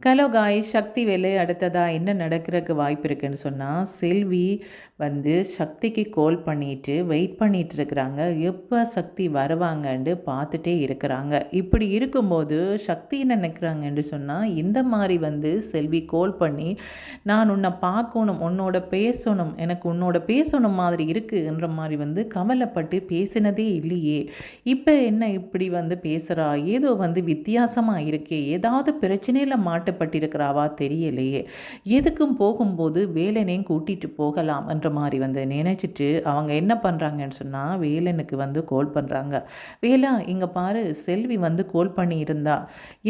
Hello காய் சக்தி வேலை அடுத்ததாக என்ன நடக்கிறதுக்கு வாய்ப்பு இருக்குன்னு சொன்னால் செல்வி வந்து சக்திக்கு கால் பண்ணிட்டு வெயிட் பண்ணிகிட்டு இருக்கிறாங்க. எப்போ சக்தி வருவாங்கன்னு பார்த்துட்டே இருக்கிறாங்க. இப்படி இருக்கும்போது சக்தி என்ன நினைக்கிறாங்கன்னு சொன்னால் இந்த மாதிரி வந்து செல்வி கால் பண்ணி நான் உன்னை பார்க்கணும் உன்னோட பேசணும் எனக்கு உன்னோட பேசணும் மாதிரி இருக்குன்ற மாதிரி வந்து கவலைப்பட்டு பேசினதே இல்லையே. இப்போ என்ன இப்படி வந்து பேசுகிறா ஏதோ வந்து வித்தியாசமாக இருக்கே. ஏதாவது பிரச்சனையில் மாட்டுப்பட்டிருக்கிறாவா தெரியலையே. எதுக்கும் போகும்போது வேலனையும் கூட்டிகிட்டு போகலாம் என்ற மாதிரி வந்து நினச்சிட்டு அவங்க என்ன பண்ணுறாங்கன்னு சொன்னால் வேலனுக்கு வந்து கால் பண்ணுறாங்க வேலா இங்கே பாரு செல்வி வந்து கால் பண்ணியிருந்தா.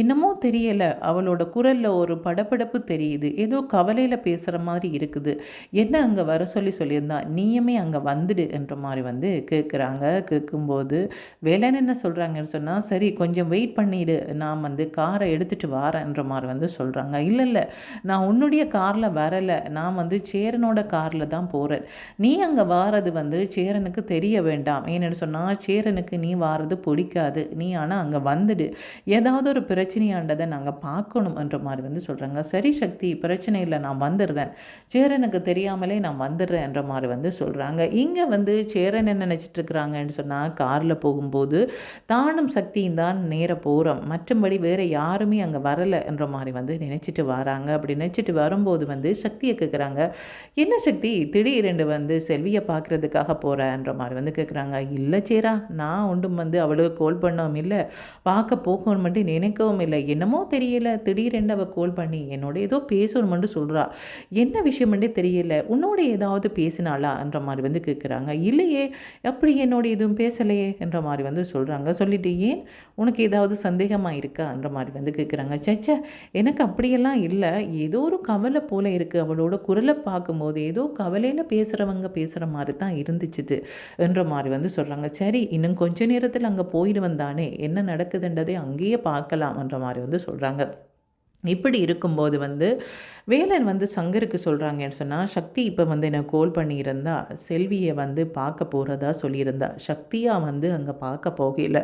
என்னமோ தெரியலை அவளோட குரலில் ஒரு படபடப்பு தெரியுது. ஏதோ கவலையில் பேசுகிற மாதிரி இருக்குது. என்ன அங்கே வர சொல்லி சொல்லியிருந்தா? நீயுமே அங்கே வந்துடு என்ற மாதிரி வந்து கேட்குறாங்க கேட்கும்போது வேலன் என்ன சொல்கிறாங்கன்னு சொன்னால் சரி கொஞ்சம் வெயிட் பண்ணிடு. நான் வந்து காரை எடுத்துகிட்டு வரேன்ற மாதிரி வந்து சொல்கிறாங்க இல்லை இல்லை நான் உன்னுடைய காரில் வரலை. நான் வந்து சேரனோட காரில் தான் போகிறேன் நீ அங்கே வாரது வந்து சேரனுக்கு தெரிய வேண்டாம். ஏன்னு சொன்னால் சேரனுக்கு நீ வாரது பிடிக்காது. நீ ஆனால் அங்கே வந்துடு. ஏதாவது ஒரு பிரச்சனையாண்டதை நாங்கள் பார்க்கணும் என்ற மாதிரி வந்து சொல்கிறாங்க சரி சக்தி பிரச்சனை இல்லை நான் வந்துடுறேன். சேரனுக்கு தெரியாமலே நான் வந்துடுறேன் என்ற மாதிரி வந்து சொல்கிறாங்க இங்கே வந்து சேரன் என்ன நினச்சிட்டு இருக்கிறாங்கன்னு சொன்னால் காரில் போகும்போது தானும் சக்தியும் தான் நேர போகிறோம் மற்றபடி வேறு யாருமே அங்கே வரலை என்ற மாதிரி வந்து நினச்சிட்டு வராங்க. அப்படி நினச்சிட்டு வரும்போது வந்து சக்தியை கேட்குறாங்க என்ன சக்தி? திடீரென்று வந்து செல்வியை பார்க்குறதுக்காக போகிறேன்ற மாதிரி வந்து கேட்குறாங்க இல்லை சேரா நான் ஒன்றும் வந்து அவளுக்கு கோல் பண்ணவும் இல்லை. பார்க்க போகணும் மட்டும் நினைக்கவும் இல்லை. என்னமோ தெரியல. திடீரென்று அவள் கோல் பண்ணி என்னோட ஏதோ பேசணும்னு சொல்கிறா என்ன விஷயமெண்டே தெரியல. உன்னோட ஏதாவது பேசினாளான்ற மாதிரி வந்து கேட்குறாங்க இல்லையே. அப்படி என்னோட எதுவும் பேசலையே என்ற மாதிரி வந்து சொல்கிறாங்க சொல்லிட்டு ஏன் உனக்கு ஏதாவது சந்தேகமாக இருக்கான்ற மாதிரி வந்து கேட்குறாங்க சச்சா எனக்கு அப்படியெல்லாம் இல்லை. ஏதோ ஒரு கவலை போல இருக்குது அவளோட குரலை பார்க்கும்போது ஏதோ கவலையில் பேசுகிறவங்க பேசுகிற மாதிரி தான் இருந்துச்சுது என்ற மாதிரி வந்து சொல்கிறாங்க சரி இன்னும் கொஞ்ச நேரத்தில் அங்கே போயிடுவன் தானே. என்ன நடக்குதுன்றதை அங்கேயே பார்க்கலாம்ன்ற மாதிரி வந்து சொல்கிறாங்க இப்படி இருக்கும்போது வந்து வேலன் வந்து சங்கருக்கு சொல்கிறாங்கன்னு சொன்னால் சக்தி இப்போ வந்து என்னை கோல் பண்ணியிருந்தா செல்வியை வந்து பார்க்க போகிறதா சொல்லியிருந்தா. சக்தியாக வந்து அங்கே பார்க்க போகல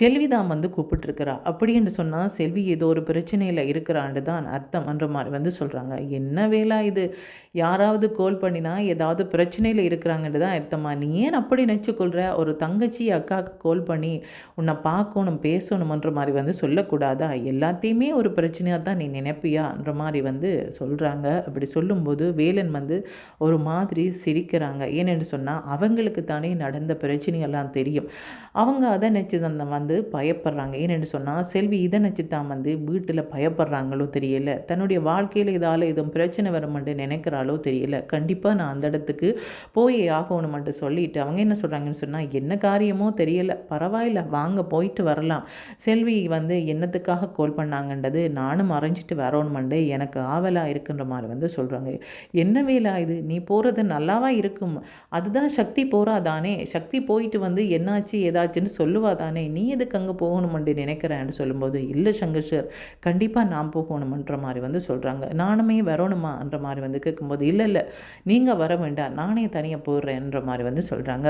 செல்வி தான் வந்து கூப்பிட்டுருக்கிறா. அப்படின்னு சொன்னால் செல்வி ஏதோ ஒரு பிரச்சனையில் இருக்கிறான்னு தான் அர்த்தம் என்ற மாதிரி வந்து சொல்கிறாங்க என்ன வேலா இது? யாராவது கோல் பண்ணினா ஏதாவது பிரச்சனையில் இருக்கிறாங்கன்னு தான் அர்த்தமா? நீ ஏன் அப்படி நினச்சிக்கொள்கிற ஒரு தங்கச்சி அக்காவுக்கு கோல் பண்ணி உன்னை பார்க்கணும் பேசணுமன்ற மாதிரி வந்து சொல்லக்கூடாதா? எல்லாத்தையுமே ஒரு பிரச்சனையாக தான் நீ நினைப்பியான்ற மாதிரி வந்து சொல்கிறாங்க அப்படி சொல்லும்போது வேலன் வந்து ஒரு மாதிரி சிரிக்கிறாங்க. ஏனென்று சொன்னால் அவங்களுக்கு தானே நடந்த பிரச்சனைகள்லாம் தெரியும். அவங்க அதை நினச்சி தான் வந்து பயப்படுறாங்க. ஏனென்று சொன்னால் செல்வி இதை நினச்சி தான் வந்து வீட்டில் பயப்படுறாங்களோ தெரியல. தன்னுடைய வாழ்க்கையில் இதால் எதுவும் பிரச்சனை வருமென்று நினைக்கிறாளோ தெரியல. கண்டிப்பாக நான் அந்த இடத்துக்கு போய் ஆகணுமென்று சொல்லிட்டு அவங்க என்ன சொல்கிறாங்கன்னு சொன்னால் என்ன காரியமோ தெரியல. பரவாயில்ல வாங்க போயிட்டு வரலாம். செல்வி வந்து என்னத்துக்காக கால் பண்ணாங்கன்றது நானும் மறைஞ்சிட்டு வரணுமெண்டு எனக்கு ஆவலாக இருக்குன்ற மாதிரி வந்து சொல்கிறாங்க என்ன வேலா இது? நீ போகிறது நல்லாவா இருக்கும்? அதுதான் சக்தி போகிறாதானே சக்தி போயிட்டு வந்து என்னாச்சு ஏதாச்சுன்னு சொல்லுவா தானே? நீ எதுக்கு அங்கே போகணுமென்று நினைக்கிறேன்னு சொல்லும்போது இல்லை சங்கர் கண்டிப்பாக நான் போகணுமன்ற மாதிரி வந்து சொல்கிறாங்க நானுமே வரணுமான்ற மாதிரி வந்து கேட்கும்போது இல்லை இல்லை நீங்கள் வர வேண்டாம். நானே தனியாக போடுறேன்ற மாதிரி வந்து சொல்கிறாங்க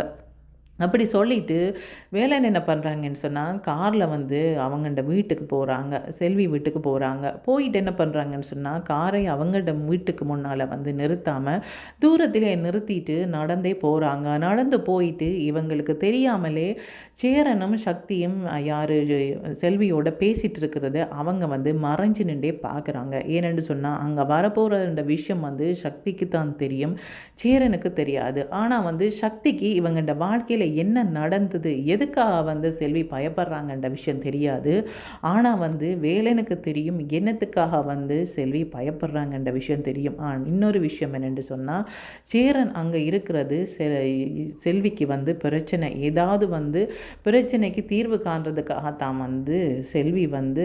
அப்படி சொல்லிட்டு வேலைன்னு என்ன பண்ணுறாங்கன்னு சொன்னால் காரில் வந்து அவங்கள்ட வீட்டுக்கு போகிறாங்க செல்வி வீட்டுக்கு போகிறாங்க போயிட்டு என்ன பண்ணுறாங்கன்னு சொன்னால் காரை அவங்கள்ட வீட்டுக்கு முன்னால் வந்து நிறுத்தாமல் தூரத்திலே நிறுத்திட்டு நடந்தே போகிறாங்க நடந்து போயிட்டு இவங்களுக்கு தெரியாமலே சேரனும் சக்தியும் யார் செல்வியோட பேசிகிட்டு இருக்கிறத அவங்க வந்து மறைஞ்சு நின்றே பார்க்குறாங்க ஏனென்று சொன்னால் அங்கே வரப்போகிற விஷயம் வந்து சக்திக்கு தான் தெரியும் சேரனுக்கு தெரியாது. ஆனால் வந்து சக்திக்கு இவங்கள்ட வாழ்க்கையில் என்ன நடந்தது? எதுக்காக வந்து செல்வி பயப்படுறாங்கன்ற விஷயம் தெரியாது. ஆனால் வந்து வேலனுக்கு தெரியும் என்னத்துக்காக வந்து செல்வி பயப்படுறாங்கன்ற விஷயம் தெரியும். ஆ இன்னொரு விஷயம் என்னென்று சொன்னால் சேரன் அங்கே இருக்கிறது செல்விக்கு வந்து பிரச்சனை. ஏதாவது வந்து பிரச்சனைக்கு தீர்வு காண்றதுக்காக தான் வந்து செல்வி வந்து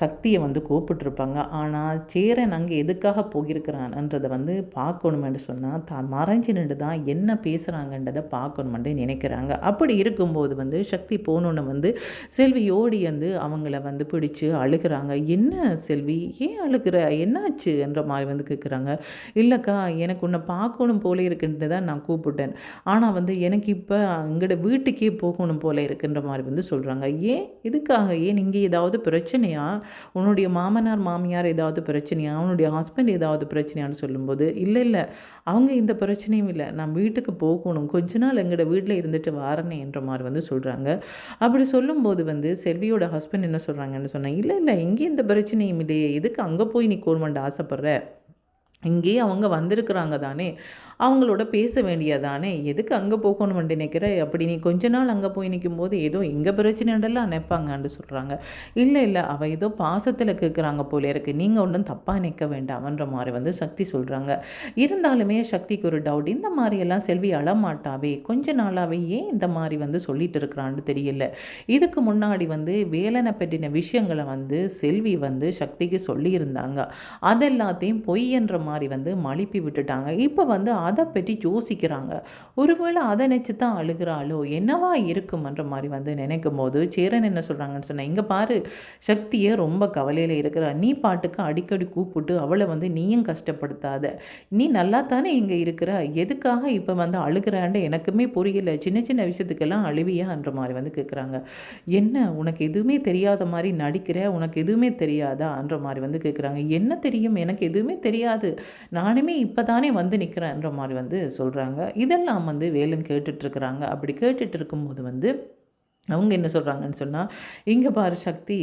சக்தியை வந்து கூப்பிட்டுருப்பாங்க. ஆனால் சேரன் அங்கே எதுக்காக போயிருக்கிறான்ன்றதை வந்து பார்க்கணுமென்று சொன்னால் தான் மறைஞ்சு நின்று தான் என்ன பேசுகிறாங்கன்றதை பார்க்கணுமென்று நினைக்கிறேன். நினைக்கிறாங்க அப்படி இருக்கும்போது வந்து சக்தி போகணுன்னு வந்து செல்வி ஓடி வந்து அவங்கள வந்து பிடிச்சி அழுகிறாங்க. என்ன செல்வி? ஏன் அழுகிற? என்னாச்சு? என்ற மாதிரி வந்து கேட்குறாங்க. இல்லைக்கா எனக்கு உன்னை பார்க்கணும் போல இருக்குன்ட்டு தான் நான் கூப்பிட்டேன். ஆனால் வந்து எனக்கு இப்போ எங்களோட வீட்டுக்கே போகணும் போல இருக்குன்ற மாதிரி வந்து சொல்கிறாங்க ஏன்? இதுக்காக ஏன்? இங்கே ஏதாவது பிரச்சனையா? உன்னுடைய மாமனார் மாமியார் ஏதாவது பிரச்சனையா? அவனுடைய ஹஸ்பண்ட் ஏதாவது பிரச்சனையான்னு சொல்லும்போது இல்லை இல்லை அவங்க இந்த பிரச்சனையும் இல்லை. நான் வீட்டுக்கு போகணும். கொஞ்ச நாள் எங்களோட வீட்டில் இருந்துட்டு வாரனே என்ற மாதிரி வந்து சொல்கிறாங்க அப்படி சொல்லும்போது வந்து செல்வியோட ஹஸ்பண்ட் என்ன சொல்கிறாங்கன்னு சொன்னேன் இல்லை இல்லை இங்கே இந்த பிரச்சனையும் இல்லையே. எதுக்கு அங்கே போய் நீ கோர்மெண்ட் ஆசைப்பட்ற? இங்கேயே அவங்க வந்திருக்கிறாங்க தானே. அவங்களோட பேச வேண்டியதானே? எதுக்கு அங்கே போகணும்னு நினைக்கிற? அப்படி நீ கொஞ்ச நாள் அங்கே போய் நிற்கும் போது ஏதோ எங்கள் பிரச்சனைண்டெல்லாம் நினைப்பாங்கன்னு சொல்கிறாங்க இல்லை இல்லை அவள் ஏதோ பாசத்தில் கேட்குறாங்க போல இருக்கு. நீங்கள் ஒன்றும் தப்பாக நிற்க வேண்டாம்ன்ற மாதிரி வந்து சக்தி சொல்கிறாங்க இருந்தாலுமே சக்திக்கு ஒரு டவுட் இந்த மாதிரியெல்லாம் செல்வி அழமாட்டாவே? கொஞ்ச நாளாகவே ஏன் இந்த மாதிரி வந்து சொல்லிட்டு இருக்கிறான்னு தெரியல. இதுக்கு முன்னாடி வந்து வேலனை பற்றின விஷயங்களை வந்து செல்வி வந்து சக்திக்கு சொல்லியிருந்தாங்க. அதெல்லாத்தையும் பொய் என்ற மாதிரி வந்து மழுப்பி விட்டுட்டாங்க. இப்போ வந்து அதை பற்றி யோசிக்கிறாங்க. ஒருவேளை அதை நினச்சி தான் அழுகிறாளோ என்னவா இருக்குமன்ற மாதிரி வந்து நினைக்கும் போது சேரன் என்ன சொல்கிறாங்கன்னு சொன்னேன் இங்கே பாரு சக்தியை ரொம்ப கவலையில் இருக்கிற. நீ பாட்டுக்கு அடிக்கடி கூப்பிட்டு அவளை வந்து நீயும் கஷ்டப்படுத்தாத. நீ நல்லா தானே இங்கே இருக்கிற. எதுக்காக இப்போ வந்து அழுகிறான்னு எனக்குமே புரியல. சின்ன சின்ன விஷயத்துக்கெல்லாம் அழுவியான்ற மாதிரி வந்து கேட்குறாங்க என்ன உனக்கு எதுவுமே தெரியாத மாதிரி நடிக்கிற? உனக்கு எதுவுமே தெரியாதான்ற மாதிரி வந்து கேட்குறாங்க என்ன தெரியும்? எனக்கு எதுவுமே தெரியாது. நானுமே இப்போ தானே வந்து நிற்கிறேன்ற மாதிரி வந்து சொல்கிறாங்க இதெல்லாம் வந்து வேலன் கேட்டுட்ருக்குறாங்க அப்படி கேட்டுட்டு இருக்கும்போது வந்து அவங்க என்ன சொல்கிறாங்கன்னு சொன்னால் இங்கே பாரு சக்தி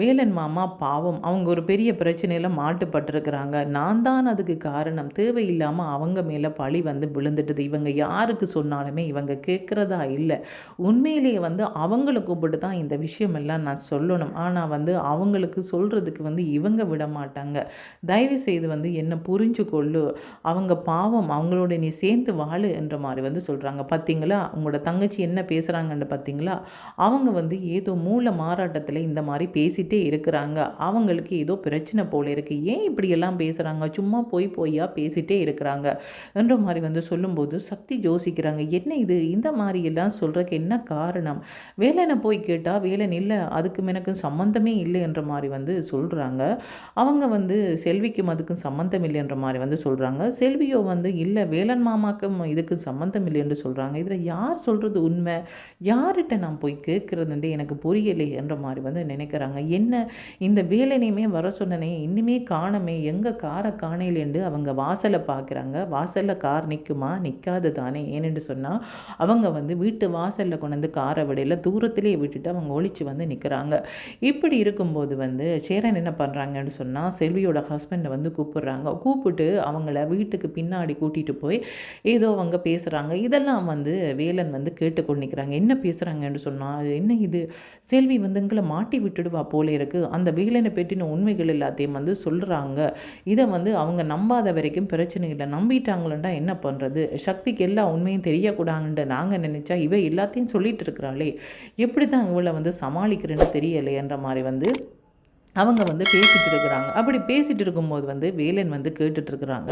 வேலன் மாமா பாவம் அவங்க ஒரு பெரிய பிரச்சனையில் மாட்டுப்பட்டிருக்கிறாங்க. நான் தான் அதுக்கு காரணம். தேவையில்லாமல் அவங்க மேலே பழி வந்து விழுந்துட்டுது. இவங்க யாருக்கு சொன்னாலுமே இவங்க கேட்குறதா இல்லை. உண்மையிலேயே வந்து அவங்கள கூப்பிட்டு தான் இந்த விஷயமெல்லாம் நான் சொல்லணும். ஆனால் வந்து அவங்களுக்கு சொல்கிறதுக்கு வந்து இவங்க விட மாட்டாங்க. தயவு செய்து வந்து என்ன புரிஞ்சு கொள்ளு. அவங்க பாவம் அவங்களோட நீ சேர்ந்து வாழு என்ற மாதிரி வந்து சொல்கிறாங்க பார்த்தீங்களா உங்களோட தங்கச்சி என்ன பேசுகிறாங்கன்னு பார்த்தீங்களா அவங்க வந்து ஏதோ மூல மாறாட்டத்தில் இந்த மாதிரி பேசிகிட்டே இருக்கிறாங்க. அவங்களுக்கு ஏதோ பிரச்சனை போல் இருக்குது ஏன் இப்படியெல்லாம் பேசுகிறாங்க சும்மா போய் போய்யா பேசிகிட்டே இருக்கிறாங்க. என்ற மாதிரி வந்து சொல்லும்போது சக்தி யோசிக்கிறாங்க. என்ன இது? இந்த மாதிரி எல்லாம் சொல்கிறதுக்கு என்ன காரணம்? வேலைனை போய் கேட்டால் வேலன் இல்லை அதுக்கும் எனக்கும் சம்மந்தமே இல்லை என்ற மாதிரி வந்து சொல்கிறாங்க அவங்க வந்து செல்விக்கும் அதுக்கும் சம்மந்தம் இல்லைன்ற மாதிரி வந்து சொல்கிறாங்க செல்வியோ வந்து இல்லை வேலன் மாமாக்கும் இதுக்கு சம்மந்தம் இல்லை என்று சொல்கிறாங்க இதில் யார் சொல்கிறது உண்மை? யார்கிட்ட நான் போய் போய் கேட்குறதுண்டு எனக்கு புரியலை என்ற மாதிரி வந்து நினைக்கிறாங்க. என்ன? இந்த வேலைனையுமே வர சொன்னனே இன்னுமே காணமே எங்கே காரை காணையிலேருந்து அவங்க வாசலை பார்க்குறாங்க. வாசலில் கார் நிற்குமா நிற்காது தானே. ஏனென்று சொன்னால் அவங்க வந்து வீட்டு வாசலில் கொண்டு வந்து காரை விடையில் தூரத்திலே விட்டுட்டு அவங்க ஒழிச்சு வந்து நிற்கிறாங்க இப்படி இருக்கும்போது வந்து சேரன் என்ன பண்ணுறாங்கன்னு சொன்னால் செல்வியோட ஹஸ்பண்டை வந்து கூப்பிடுறாங்க. கூப்பிட்டு அவங்கள வீட்டுக்கு பின்னாடி கூட்டிகிட்டு போய் ஏதோ அவங்க பேசுகிறாங்க இதெல்லாம் வந்து வேலன் வந்து கேட்டுக்கொண்டு நிற்கிறாங்க என்ன பேசுகிறாங்கன்னு சொன்னால் சொன்னால் என்ன இது? செல்வி வந்து எங்களை மாட்டி விட்டுடுவா போல இருக்குது அந்த வேலனை பற்றின உண்மைகள் எல்லாத்தையும் வந்து சொல்கிறாங்க இதை வந்து அவங்க நம்பாத வரைக்கும் பிரச்சனை இல்லை. நம்பிட்டாங்களா என்ன பண்ணுறது சக்திக்கு எல்லா உண்மையும் தெரியக்கூடாதுன்ட்டு நாங்கள் நினச்சா இவ எல்லாத்தையும் சொல்லிகிட்டு இருக்கிறாளே. எப்படி தான் இவளை வந்து சமாளிக்கிறேன்னு தெரியலைன்ற மாதிரி வந்து அவங்க வந்து பேசிகிட்டு இருக்கிறாங்க அப்படி பேசிகிட்டு இருக்கும்போது வந்து வேலன் வந்து கேட்டுட்ருக்குறாங்க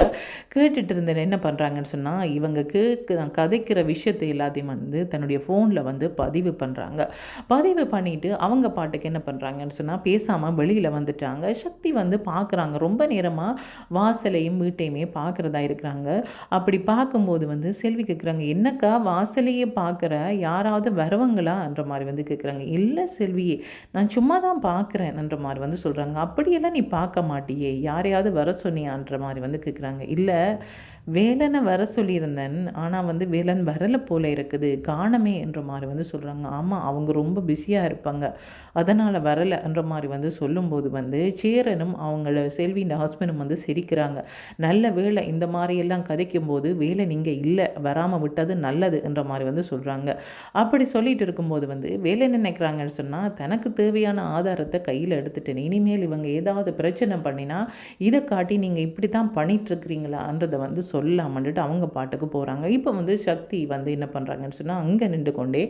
கேட்டுட்டு இருந்த என்ன பண்ணுறாங்கன்னு சொன்னால் இவங்க கேட்க கதைக்கிற விஷயத்தை எல்லாத்தையும் வந்து தன்னுடைய ஃபோனில் வந்து பதிவு பண்ணுறாங்க பதிவு பண்ணிவிட்டு அவங்க பாட்டுக்கு என்ன பண்ணுறாங்கன்னு சொன்னால் பேசாமல் வெளியில் வந்துட்டாங்க. சக்தி வந்து பார்க்குறாங்க ரொம்ப நேரமாக வாசலையும் வீட்டையுமே பார்க்குறதா இருக்கிறாங்க. அப்படி பார்க்கும்போது வந்து செல்வி கேட்குறாங்க என்னக்கா வாசலையே பார்க்குற யாராவது வரவங்களான்ற மாதிரி வந்து கேட்குறாங்க இல்லை செல்வியே நான் சும்மா தான் பார்க்குறேன்ன்ற மாதிரி வந்து வந்து சொல்கிறாங்க அப்படியெல்லாம் நீ பார்க்க மாட்டியே. யாரையாவது வர சொன்னியான்ற மாதிரி வந்து கேட்குறாங்க இல்லை வேலனை வர சொல்லியிருந்தேன். ஆனால் வந்து வேலன் வரலை போல இருக்குது. காணமே என்ற மாதிரி வந்து சொல்கிறாங்க ஆமாம் அவங்க ரொம்ப பிஸியாக இருப்பாங்க. அதனால் வரலைன்ற மாதிரி வந்து சொல்லும்போது வந்து சேரனும் அவங்கள செல்வியின் ஹஸ்பண்டும் வந்து சிரிக்கிறாங்க. நல்ல வேலை இந்த மாதிரியெல்லாம் கதைக்கும் போது வேலை நீங்கள் இல்லை. வராமல் விட்டது நல்லது என்ற மாதிரி வந்து சொல்கிறாங்க அப்படி சொல்லிட்டு இருக்கும்போது வந்து வேலை நினைக்கிறாங்கன்னு சொன்னால் தனக்கு தேவையான ஆதாரத்தை கையில் எடுத்துட்டேன். இனிமேல் இவங்க ஏதாவது பிரச்சனை பண்ணினா இதை காட்டி நீங்கள் இப்படி தான் பண்ணிகிட்ருக்கிறீங்களான்றதை வந்து சொல்லாமன்ட்டு அவங்க பாட்டுக்கு போகிறாங்க இப்போ வந்து சக்தி வந்து என்ன பண்ணுறாங்கன்னு சொன்னால் அங்கே நின்று கொண்டே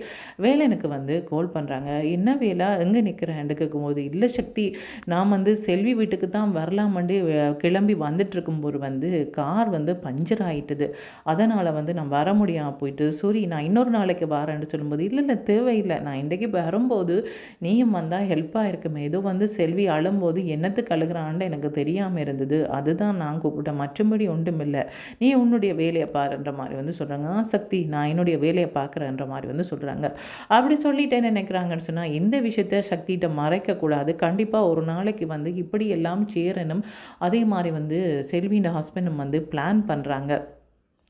வேலனுக்கு வந்து கால் பண்ணுறாங்க என்ன வேலை? எங்கே நிற்கிறேன் கேட்கும்போது இல்லை சக்தி நான் வந்து செல்வி வீட்டுக்கு தான் வரலாமண்டு கிளம்பி வந்துட்டுருக்கும்போது வந்து கார் வந்து பஞ்சர் ஆகிட்டுது அதனால் வந்து நான் வர முடியாமல் போயிட்டு சரி நான் இன்னொரு நாளைக்கு வரேன்னு சொல்லும்போது இல்லை இல்லை தேவையில்லை. நான் இன்றைக்கி வரும்போது நீயும் வந்தால் ஹெல்ப்பாக இருக்குமே ஏதோ வந்து செல்வி அழும்போது என்னத்துக்கு அழுகிறான்னு எனக்கு தெரியாமல் இருந்தது. அதுதான் நான் கூப்பிட்டேன். மற்றபடி ஒன்றும் இல்லை நீ உன்னுடைய வேலையை பாருன்ற மாதிரி வந்து சொல்கிறாங்க சக்தி நான் என்னுடைய வேலையை பார்க்குறேன்ற மாதிரி வந்து சொல்கிறாங்க அப்படி சொல்லிட்டேன்னு நினைக்கிறாங்கன்னு சொன்னால் இந்த விஷயத்த சக்திகிட்ட மறைக்கக்கூடாது கண்டிப்பாக ஒரு நாளைக்கு வந்து இப்படி எல்லாம் சேரணும் அதே மாதிரி வந்து செல்வியின் ஹஸ்பண்டும் வந்து பிளான் பண்ணுறாங்க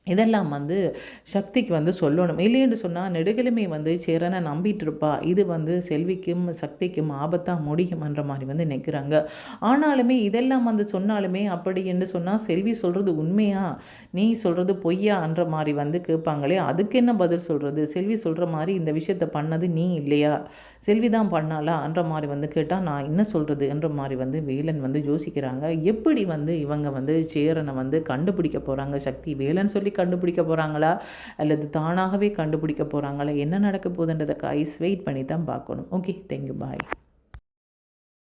இதெல்லாம் வந்து சக்திக்கு வந்து சொல்லணும். இல்லைன்னு சொன்னால் நெடுகலுமே வந்து சேரனை நம்பிட்டு இருப்பா இது வந்து செல்விக்கும் சக்திக்கும் ஆபத்தாக முடியுமன்ற மாதிரி வந்து நிற்கிறாங்க ஆனாலுமே இதெல்லாம் வந்து சொன்னாலுமே அப்படி என்று சொன்னால் செல்வி சொல்கிறது உண்மையா? நீ சொல்கிறது பொய்யான்ற மாதிரி வந்து கேட்பாங்களே. அதுக்கு என்ன பதில் சொல்கிறது செல்வி சொல்கிற மாதிரி இந்த விஷயத்த பண்ணது நீ இல்லையா? செல்வி தான் பண்ணாலா என்ற மாதிரி வந்து கேட்டால் நான் என்ன சொல்கிறது என்ற மாதிரி வந்து வேலன் வந்து யோசிக்கிறாங்க. எப்படி வந்து இவங்க வந்து சேரனை வந்து கண்டுபிடிக்க போகிறாங்க சக்தி வேலன் சொல்லி கண்டுபிடிக்க போகிறாங்களா அல்லது தானாகவே கண்டுபிடிக்க போகிறாங்களா என்ன நடக்க போகுதுன்றதை கைஸ் வெயிட் பண்ணி தான் பார்க்கணும் ஓகே தேங்க்யூ பாய்